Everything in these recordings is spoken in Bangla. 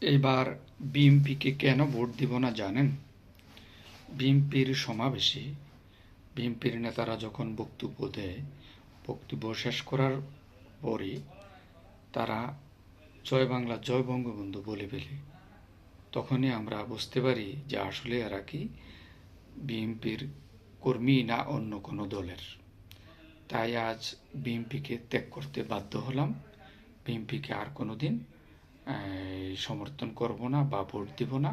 এবার বিএনপিকে কেন ভোট দিব না জানেন? বিএনপির সমাবেশে বিএনপির নেতারা যখন বক্তব্য দেয়, বক্তব্য শেষ করার পরে তারা জয় বাংলা, জয় বঙ্গবন্ধু বলে ফেলে। তখনই আমরা বুঝতে পারি যে আসলে এরা কি বিএনপির কর্মী না অন্য কোনো দলের। তাই আজ বিএনপিকে ত্যাগ করতে বাধ্য হলাম। বিএনপিকে আর কোনো দিন সমর্থন করব না বা ভোট দিব না,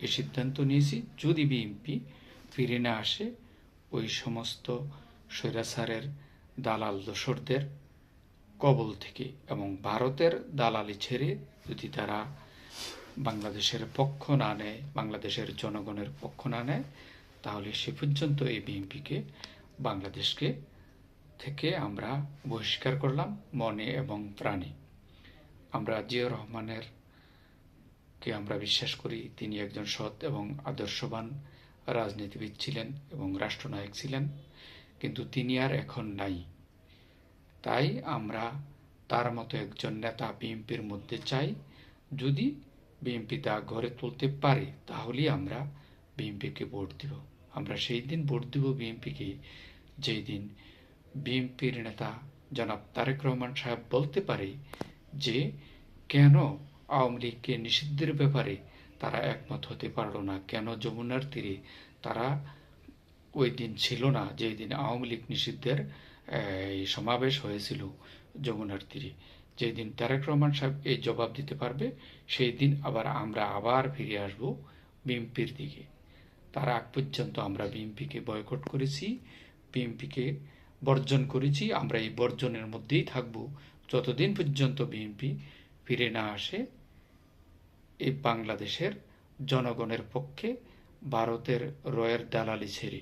এ সিদ্ধান্ত নিয়েছি। যদি বিএনপি ফিরে না আসে, ওই সমস্ত স্বৈরাচারের দালাল দোসরদের কবল থেকে এবং ভারতের দালালি ছেড়ে যদি তারা বাংলাদেশের পক্ষ না নেয়, বাংলাদেশের জনগণের পক্ষ না নেয়, তাহলে সে পর্যন্ত এই বিএনপিকে, বাংলাদেশকে থেকে আমরা বহিষ্কার করলাম মনে এবং প্রাণে। আমরা জিয়া রহমানের কে আমরা বিশ্বাস করি, তিনি একজন সৎ এবং আদর্শবান রাজনীতিবিদ ছিলেন এবং রাষ্ট্রনায়ক ছিলেন, কিন্তু তিনি আর এখন নাই। তাই আমরা তার মতো একজন নেতা বিএনপির মধ্যে চাই, যদি বিএনপি তা ঘরে তুলতে পারে, তাহলেই আমরা বিএনপিকে ভোট দিব। আমরা সেই দিন ভোট দিব বিএনপিকে। যেই দিন বিএনপির নেতা জনাব তারেক রহমান সাহেব বলতে পারে যে কেন আওয়ামী লীগকে নিষিদ্ধের ব্যাপারে তারা একমত হতে পারল না? কেন যমুনার তীরে তারা ওই দিন ছিল না যেই দিন আওয়ামী লীগ নিষিদ্ধের সমাবেশ হয়েছিল যমুনার তীরে? যেই দিন তারেক রহমান সাহেব এই জবাব দিতে পারবে, সেই দিন আবার আমরা আবার ফিরে আসব বিএনপির দিকে। তার আগ পর্যন্ত আমরা বিএনপিকে বয়কট করেছি, বিএনপিকে বর্জন করেছি, আমরা এই বর্জনের মধ্যেই থাকব। যতদিন পর্যন্ত বিএনপি ফিরে না আসে এই বাংলাদেশের জনগণের পক্ষে ভারতের রয়ের দালালি ছেড়ে।